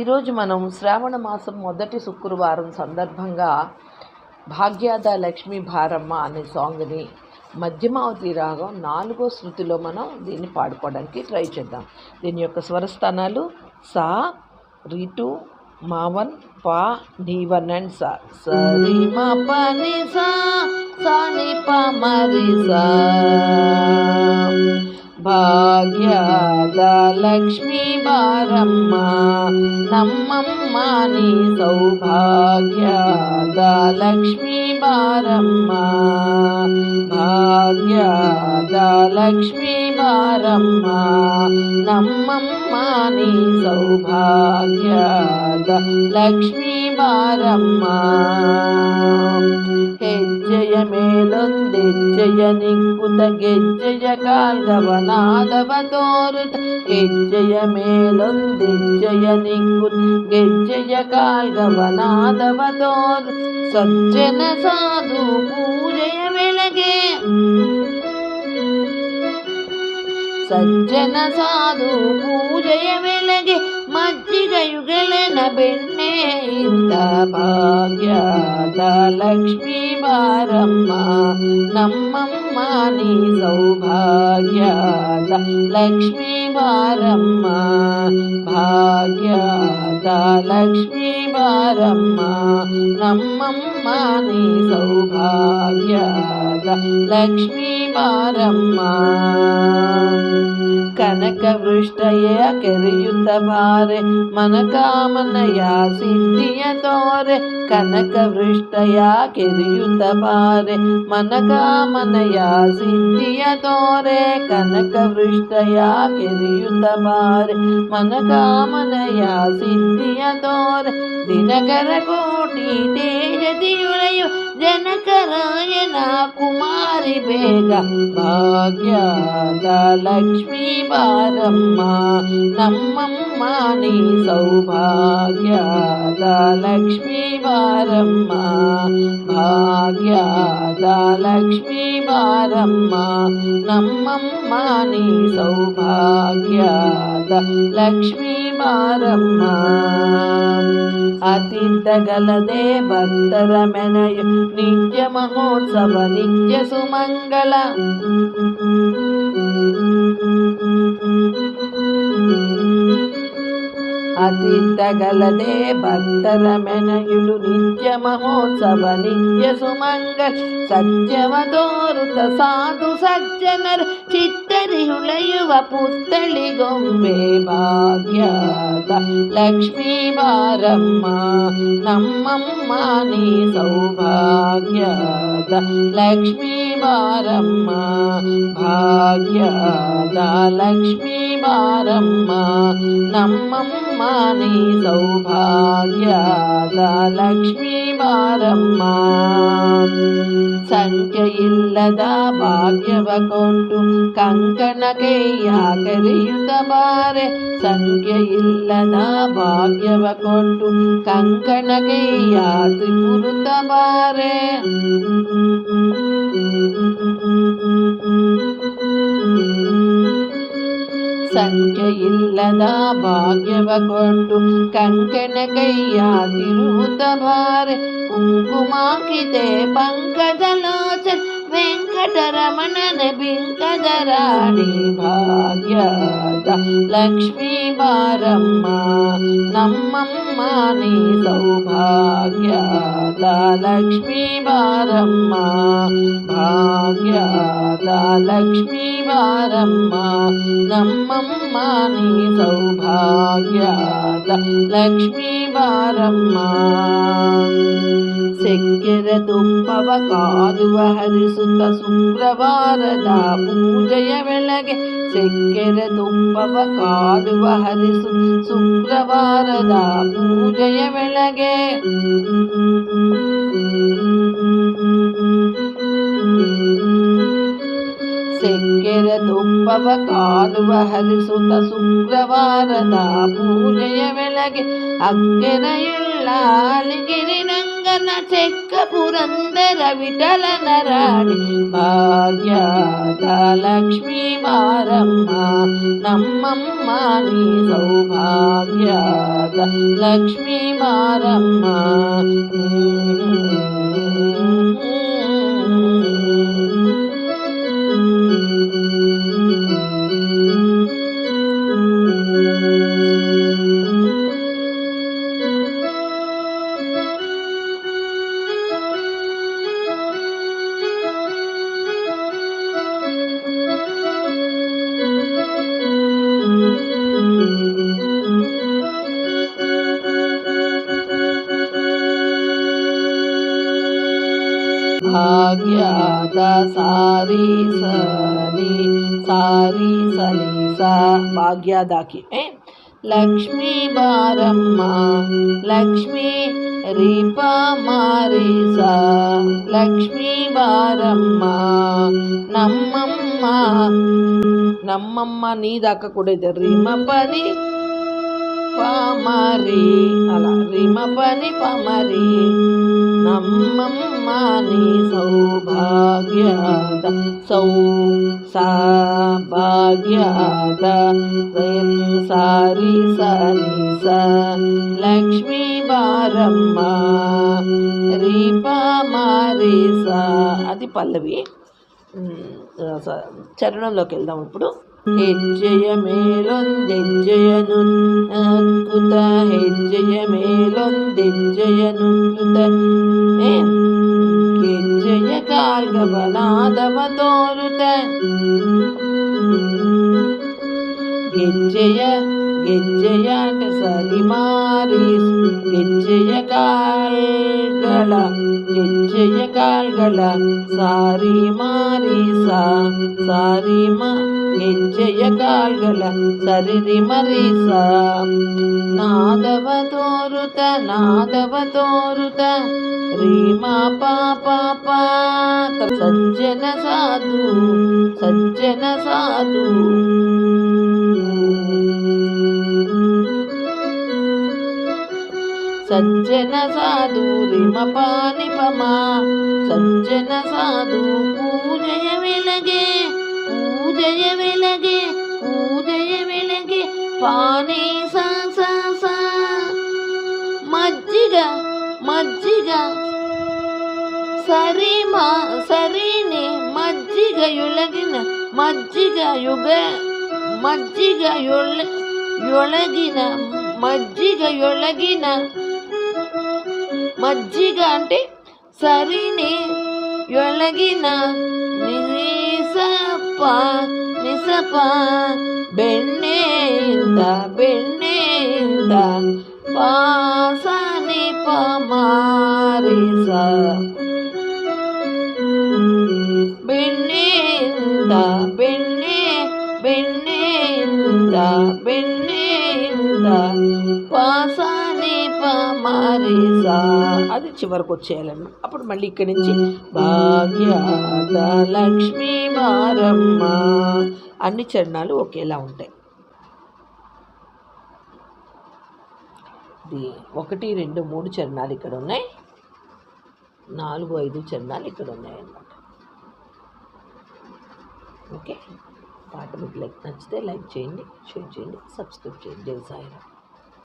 ఈరోజు మనం శ్రావణ మాసం మొదటి శుక్రవారం సందర్భంగా భాగ్యాద లక్ష్మీ భారమ్మ అనే సాంగ్ని మధ్యమావతి రాగం నాలుగో శృతిలో మనం దీన్ని పాడుకోవడానికి ట్రై చేద్దాం. దీని యొక్క స్వరస్థానాలు సా రీటు మావన్ పా నీవన్ అండ్ సా. సరి మా పని సా సాని ప మరి సా. భాగ్యాద లక్ష్మీ బారమ్మ నమ్మమ్మ నీ సౌభాగ్యాద లక్ష్మీ బారమ్మ భాగ్యాద లక్ష్మీ బారమ్మ నమ్మమ్మ నీ సౌభాగ్యాద లక్ష్మీ బారమ్మ ಹೆಜ್ಜೆಯ ಮೇಲೊಂದೆಜ್ಜೆಯ ನಿಕ್ಕುತ ಗೆಜ್ಜೆಯ ಕಾಲ್ಗವನಾದವ ತೋರುತ ಹೆಜ್ಜೆಯ ಮೇಲೊಂದೆಜ್ಜೆಯ ನಿಕ್ಕುತ ಗೆಜ್ಜೆಯ ಕಾಲ್ಗವನಾದವ ತೋರು ಸಜ್ಜನ ಸಾಧು ಪೂಜೆಯ ಬೆಳಗ್ಗೆ ಸಜ್ಜನ ಸಾಧು ಪೂಜೆಯ ಬೆಳಗ್ಗೆ ಮಜ್ಜಿಗೆಯುಗಳನ ಬೆಣ್ಣೆ ಇದ್ದ ಭಾಗ್ಯದ ಲಕ್ಷ್ಮೀ ಬಾರಮ್ಮ ನಮ್ಮಮ್ಮ ನೀ ಸೌಭಾಗ್ಯದ ಲಕ್ಷ್ಮೀ ಬಾರಮ್ಮ ಭಾಗ್ಯದ ಲಕ್ಷ್ಮೀ ಬಾರಮ್ಮ ನಮ್ಮಮ್ಮ ನೀ ಸೌಭಾಗ್ಯದ ಲಕ್ಷ್ಮೀ ಬಾರಮ್ಮ ಕನಕ ವೃಷ್ಟಯ ಕೆರೆಯುತ್ತ ಬಾರೆ ಮನಕಾಮನಯ ಸಿದ್ಧಿಯ ತೋರೆ ಕನಕ ವೃಷ್ಟಯ ಕೆರೆಯುತ್ತ ಬಾರೆ ಮನಕಾಮನಯ ಸಿದ್ಧಿಯ ತೋರೆ ಕನಕ ವೃಷ್ಟಯ ಕೆರೆಯುತ್ತ ಬಾರೆ ಮನಕಾಮನಯ ಸಿದ್ಧಿಯ ತೋರೆ ದಿನಕರ ಕೋಟಿ ತೇಜದಿಯುಳೆಯು జనకరాయణ కుమారి బేగ. భాగ్యాల లక్ష్మీ బారమ్మ నమ్మమ్మ నీ సౌభాగ్యాల లక్ష్మీ బారమ్మ భాగ్యాల లక్ష్మీ బారమ్మ నమ్మమ్మ నీ సౌభాగ్యాల లక్ష్మీ ಬಾರಮ್ಮ ಅತಿಥಗಲದೆ ಭಕ್ತರ ಮೆನೆಯು ನಿತ್ಯ ಮಹೋತ್ಸವ ನಿತ್ಯ ಸುಮಂಗಳ ಅತಿಥಗಲದೆ ಭಕ್ತರ ಮೆನೆಯುಲು ನಿತ್ಯ ಮಹೋತ್ಸವ ನಿತ್ಯ ಸುಮಂಗಳ ಸತ್ಯವ ತೋರುತ ಸಾಧು ಸಜ್ಜನರ ಚಿತ್ತರಿ ಹುಳೆಯುವ ಪುತ್ತಳಿ ಗೊಂಬೆ ಭಾಗ್ಯದ ಲಕ್ಷ್ಮೀ ಬಾರಮ್ಮ ನಮ್ಮಮ್ಮ ನೀ ಸೌಭಾಗ್ಯದ ಲಕ್ಷ್ಮೀ ಬಾರಮ್ಮ ಭಾಗ್ಯದ ಲಕ್ಷ್ಮೀ ಬಾರಮ್ಮ ನಮ್ಮಮ್ಮ ನೀ ಸೌಭಾಗ್ಯದ ಲಕ್ಷ್ಮೀ ಬಾರಮ್ಮ ಸಂಖ್ಯೆಯಿಲ್ಲದ ಭಾಗ್ಯವ ಕೊಂಡು ಕಂಕಣ ಕೈಯ ಕರೆಯುತ್ತ ಬಾರೆ ಸಂಖ್ಯೆಯಿಲ್ಲದ ಭಾಗ್ಯವ ಕೊಂಡು ಕಂಕಣ ಕೈಯ ತ್ರಿಪುರುತ ಬಾರೆ ಸಂಖ್ಯೆಯಿಲ್ಲದ ಭಾಗ್ಯವ ಕೊಂಡು ಕಂಕಣ ಕೈಯ ತಿರುವುತ ಬಾರೆ ಕುಂಕುಮಾಕಿದೆ ಪಂಕಜಲೋಚನ ವೆಂಕಟರಮಣನ ಬಿಂಕದ ರಾಣಿ ಭಾಗ್ಯದ లక్ష్మీ మారమ్మ నమ్మమ్మ నీ సౌభాగ్యాద లక్ష్మీ మారమ్మ భాగ్యాద లక్ష్మీ మారమ్మ నమ్మమ్మ నీ సౌభాగ్యాద లక్ష్మీ మారమ్మ ಸೆಕ್ಕೆರ ತುಪ್ಪವ ಕಾದುವ ಹರಿಸುತ್ತ ಶುಕ್ರವಾರದ ಪೂಜೆಯ ಬೆಳಗ್ಗೆ ಸೆಕ್ಕೆರೆ ತುಪ್ಪವ ಕಾದುವ ಹರಿಸು ಶುಕ್ರವಾರದ ಪೂಜೆಯ ಬೆಳಗ್ಗೆ ಸೆಕ್ಕೆರೆ ತುಪ್ಪವ ಕಾದುವ ಹರಿಸುತ್ತ ಶುಕ್ರವಾರದ ಪೂಜೆಯ ಬೆಳಗ್ಗೆ ಅಕ್ಕೆರೆಯುಳ್ಳ ನಂಗ చెక్క పురందర విఠల నరాడి భాగ్యాద లక్ష్మీ మారమ్మ నమ్మమ్మ నీ సౌభాగ్యాద లక్ష్మీ మారమ్మ. భాగ్యాద సారీ సని సారీ సని సా భాగ్యాదాకి. లక్ష్మీ బారమ్మ లక్ష్మీ రీప మారి సా లక్ష్మీ బారమ్మ నమ్మమ్మ నమ్మమ్మ నీ దాకా కూడా ఇది రిమ పని పమరి అలా రిమ పని పమరి నమ్మమ్మ నీ సౌభాగ్యాద సౌ సా భాగ్యాద రేం సారి సని స లక్ష్మీ బారమ్మ రీప మారి సా అది పల్లవి ఉమ్, స- చరణంలోకి వెళ్దాం ఇప్పుడు ಹೆಜ್ಜೆಯ ಮೇಲೊಂದೆಜ್ಜೆಯನು ನಕ್ಕುತ ಹೆಜ್ಜೆಯ ಮೇಲೊಂದೆಜ್ಜೆಯನು ಏ ಗೆಜ್ಜೆಯ ಕಾಲ್ಗವನಾದವ ತೋರುತ ಗೆಜ್ಜೆಯ ಗೆಜ್ಜೆಯ ಸರಿಮಾರಿಸ್ ಗೆಜ್ಜೆಯ ಕಾಲ್ಗಳ ಗೆಜ್ಜೆಯ ಕಾಲ್ಗಳ ಸಾರಿ ಮಾರಿಸ ಸಾರಿ ಮಾ ಗೆಜ್ಜೆಯ ಕಾಲ್ಗಳ ಸರಿರಿ ಮರಿಸ ನಾದವ ತೋರುತ ನಾದವ ತೋರುತ ರೀಮಾ ಪಾಪ ಸಜ್ಜನ ಸಾಧು ಸಜ್ಜನ ಸಾಧು సజ్జన సాధు రిమ పాని పమా సజ్జన సాధు పూజయ వెలగే పూజయ వెలగే పూజయ వెలగే పాని సా సా సా మజ్జిగ మజ్జిగ సరి మా సరిని మజ్జిగ యొలగిన మజ్జిగ యుగ మజ్జిగ యొల యొలగిన మజ్జిగ యొలగిన మజ్జిగ అంటే సరిని యొలగిన నిసప నిసప ಬೆಣ್ಣೆಯಿಂದ ಬೆಣ್ಣೆಯಿಂದ ಪಾಸನಿ ಪಮಾರಿಸ ಬೆಣ್ಣೆಯಿಂದ ಬೆಣ್ಣೆ ಬೆಣ್ಣೆಯಿಂದ ಬೆಣ್ಣೆಯಿಂದ పాసాని పమారిసా అది చివరకు వచ్చేయాలన్న అప్పుడు మళ్ళీ ఇక్కడి నుంచి భాగ్యాద లక్ష్మీ మారమ్మ. అన్ని చరణాలు ఒకేలా ఉంటాయి. ఇది ఒకటి రెండు మూడు చరణాలు ఇక్కడ ఉన్నాయి. నాలుగు ఐదు చరణాలు ఇక్కడ ఉన్నాయి అన్నమాట ఓకే? పాట మీకు లైక్ నచ్చితే లైక్ చేయండి షేర్ చేయండి సబ్స్క్రైబ్ చేయండి. జై సాయిరామ్.